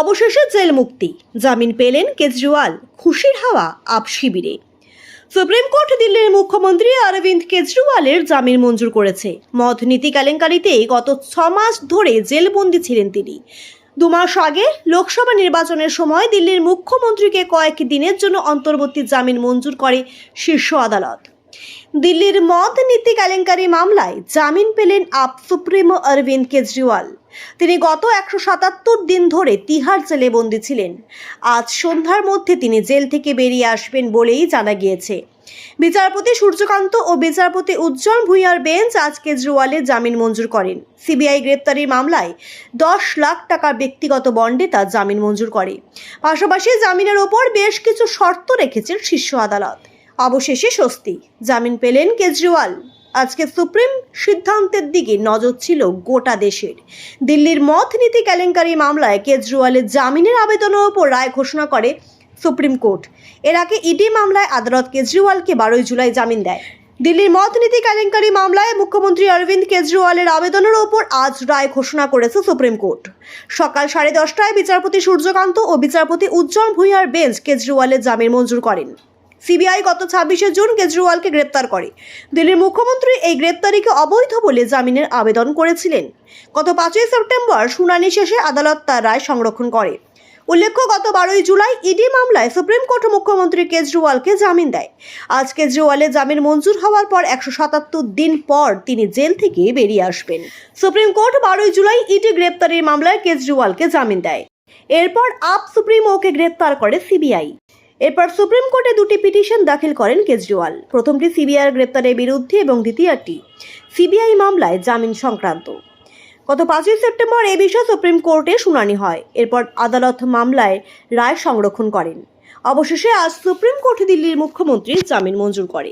অবশেষে জেল মুক্তি। জামিন পেলেন কেজরিওয়াল। খুশির হাওয়া আপ শিবিরে। সুপ্রিম কোর্ট দিল্লির মুখ্যমন্ত্রী অরবিন্দ কেজরিওয়ালের জামিন মঞ্জুর করেছে। মদ নীতি কেলেঙ্কারিতে গত ছ মাস ধরে জেলবন্দি ছিলেন তিনি। দু মাস আগে লোকসভা নির্বাচনের সময় দিল্লির মুখ্যমন্ত্রীকে কয়েক দিনের জন্য অন্তর্বর্তী জামিন মঞ্জুর করে শীর্ষ আদালত। দিল্লির মদ নীতি কেলেঙ্কারি মামলায় জামিন পেলেন আপ সুপ্রিমো অরবিন্দ কেজরিওয়াল। তিনি গত একশো সাতাত্তর দিন ধরে তিহার জেলে বন্দি ছিলেন। আজ সন্ধ্যার মধ্যে তিনি জেল থেকে বেরিয়ে আসবেন বলেই জানা গিয়েছে। বিচারপতি সূর্যকান্ত ও বিচারপতি উজ্জ্বল ভূঁইয়ার বেঞ্চ আজ কেজরিওয়ালের জামিন মঞ্জুর করেন। সিবিআই গ্রেপ্তারির মামলায় দশ লাখ টাকার ব্যক্তিগত বন্ডে তার জামিন মঞ্জুর করে। পাশাপাশি জামিনের ওপর বেশ কিছু শর্ত রেখেছেন শীর্ষ আদালত। অবশেষে স্বস্তি। জামিন পেলেন কেজরিওয়াল। আজকে সুপ্রিম সিদ্ধান্তের দিকে নজর ছিল গোটা দেশের। দিল্লির মথ নীতি কেলেঙ্কারি মামলায় কেজরিওয়ালের জামিনের আবেদনের ওপর রায় ঘোষণা করে সুপ্রিম কোর্ট। এর আগে ইডি মামলায় আদালত কেজরিওয়ালকে বারোই জুলাই জামিন দেয়। দিল্লির মত নীতি কেলেঙ্কারি মামলায় মুখ্যমন্ত্রী অরবিন্দ কেজরিওয়ালের আবেদনের ওপর আজ রায় ঘোষণা করেছে সুপ্রিম কোর্ট। সকাল সাড়ে দশটায় বিচারপতি সূর্যকান্ত ও বিচারপতি উজ্জ্বল ভূঁইয়ার বেঞ্চ কেজরিওয়ালের জামিন মঞ্জুর করেন। সিবিআই গত ছাব্বিশে জুন কেজরিওয়ালকে গ্রেপ্তার করে। দিল্লির মুখ্যমন্ত্রী এই গ্রেপ্তারিকে অবৈধ বলে জামিনের আবেদন করেছিলেন। গত পাঁচই সেপ্টেম্বর শুনানি শেষে আদালত তার রায় সংরক্ষণ করে। উল্লেখ্য, গত বারোই জুলাই ইডি মামলায় সুপ্রিম কোর্ট মুখ্যমন্ত্রী কেজরিওয়ালকে জামিন দেয়। আজ কেজরিওয়ালের জামিন মঞ্জুর হওয়ার পর একশো সাতাত্তর দিন পর তিনি জেল থেকে বেরিয়ে আসবেন। সুপ্রিম কোর্ট বারোই জুলাই ইডি গ্রেপ্তারির মামলায় কেজরিওয়ালকে জামিন দেয়। এরপর আপ সুপ্রিমোকে গ্রেপ্তার করে সিবিআই। এরপর সুপ্রিম কোর্টে দুটি পিটিশন দাখিল করেন কেজরিওয়াল। প্রথমটি সিবিআইয়ের গ্রেপ্তারের বিরুদ্ধে এবং দ্বিতীয়টি সিবিআই মামলায় জামিন সংক্রান্ত। গত পাঁচই সেপ্টেম্বর এ বিষয়ে সুপ্রিম কোর্টে শুনানি হয়। এরপর আদালত মামলায় রায় সংরক্ষণ করেন। অবশেষে আজ সুপ্রিম কোর্ট দিল্লির মুখ্যমন্ত্রী জামিন মঞ্জুর করে।